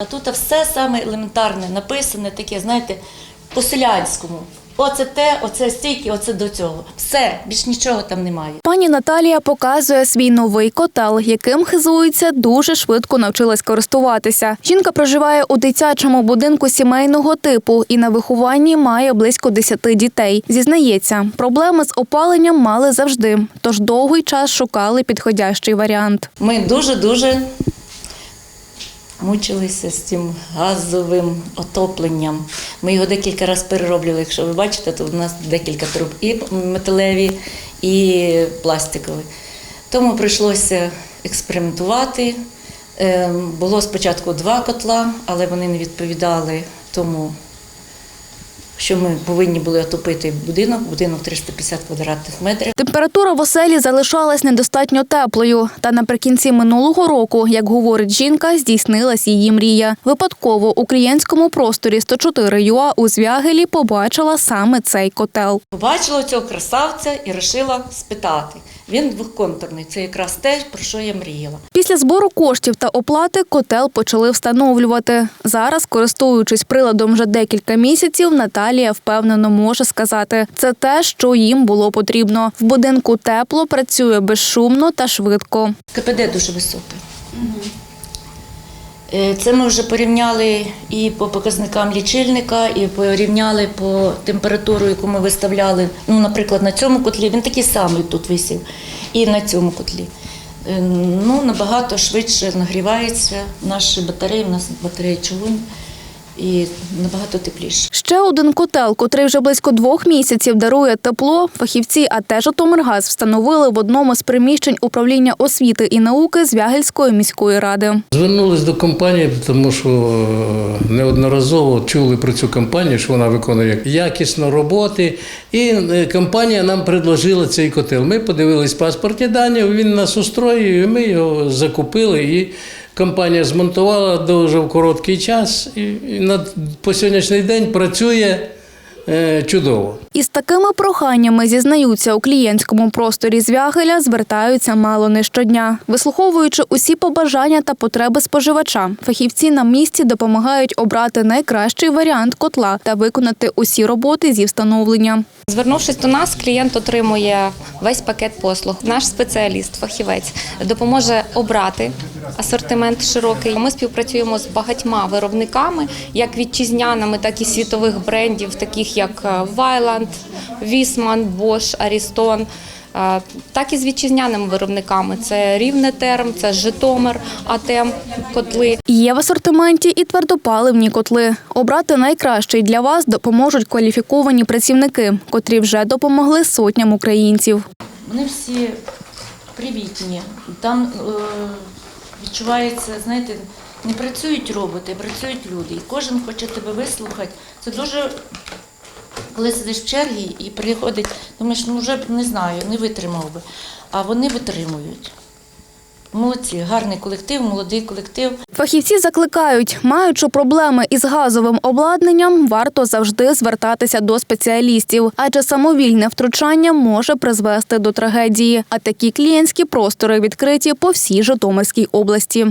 А тут все саме елементарне, написане таке, знаєте, по-селянському. Оце те, оце стільки, оце до цього. Все, більш нічого там немає. Пані Наталія показує свій новий котел, яким хизується, дуже швидко навчилась користуватися. Жінка проживає у дитячому будинку сімейного типу і на вихованні має близько 10 дітей. Зізнається, проблеми з опаленням мали завжди, тож довгий час шукали підходящий варіант. Ми дуже-дуже мучилися з цим газовим отопленням. Ми його декілька разів перероблювали. Якщо ви бачите, то в нас декілька труб і металеві, і пластикові. Тому прийшлося експериментувати. Е, Було спочатку два котла, але вони не відповідали тому, що ми повинні були отопити будинок, будинок 350 квадратних метрів. Температура в оселі залишалась недостатньо теплою. Та наприкінці минулого року, як говорить жінка, здійснилась її мрія. Випадково у клієнтському просторі 104 ЮА у Звягелі побачила саме цей котел. Побачила цього красавця і вирішила спитати. Він двохконтурний. Це якраз те, про що я мріяла. Після збору коштів та оплати котел почали встановлювати. Зараз, користуючись приладом вже декілька місяців, Наталія впевнено може сказати, це те, що їм було потрібно. В будинку тепло, працює безшумно та швидко. КПД дуже високе. Е, Це ми вже порівняли і по показникам лічильника, і порівняли по температуру, яку ми виставляли. Ну, наприклад, на цьому котлі він такий самий тут висів, і на цьому котлі. Е, Ну, набагато швидше нагрівається наші батареї, у нас батареї чугун, і набагато тепліше. Ще один котел, котрий вже близько двох місяців дарує тепло. Фахівці АТ «Житомиргаз» встановили в одному з приміщень управління освіти і науки Звягельської міської ради. Звернулись до компанії, тому що е, неодноразово чули про цю компанію, що вона виконує якісно роботи. І е, компанія нам предложила цей котел. Ми подивились паспортні дані, він нас устроює, і ми його закупили. І компанія змонтувала дуже в короткий час. І, на, по сьогоднішній день працює е, чудово. Із такими проханнями зізнаються у клієнтському просторі Звягеля, звертаються мало не щодня. Вислуховуючи усі побажання та потреби споживача, фахівці на місці допомагають обрати найкращий варіант котла та виконати усі роботи зі встановлення. Звернувшись до нас, клієнт отримує весь пакет послуг. Наш спеціаліст, фахівець, допоможе обрати асортимент широкий. Ми співпрацюємо з багатьма виробниками, як вітчизняними, так і світових брендів, таких як е, Вайланд, Вісман, Бош, Арістон. е, Так і з вітчизняними виробниками. Це Рівнетерм, це Житомир, АТЕМ, котли. Є в асортименті і твердопаливні котли. Обрати найкращий для вас допоможуть кваліфіковані працівники, котрі вже допомогли сотням українців. Вони всі привітні. Там е, відчувається, знаєте, не працюють роботи, працюють люди. І кожен хоче тебе вислухати. Це дуже, коли сидиш в чергі і приходить, думаєш, ну вже б не знаю, не витримав би. А вони витримують. Молодці, гарний колектив, молодий колектив. Фахівці закликають, маючи проблеми із газовим обладнанням, варто завжди звертатися до спеціалістів, адже самовільне втручання може призвести до трагедії. А такі клієнтські простори відкриті по всій Житомирській області.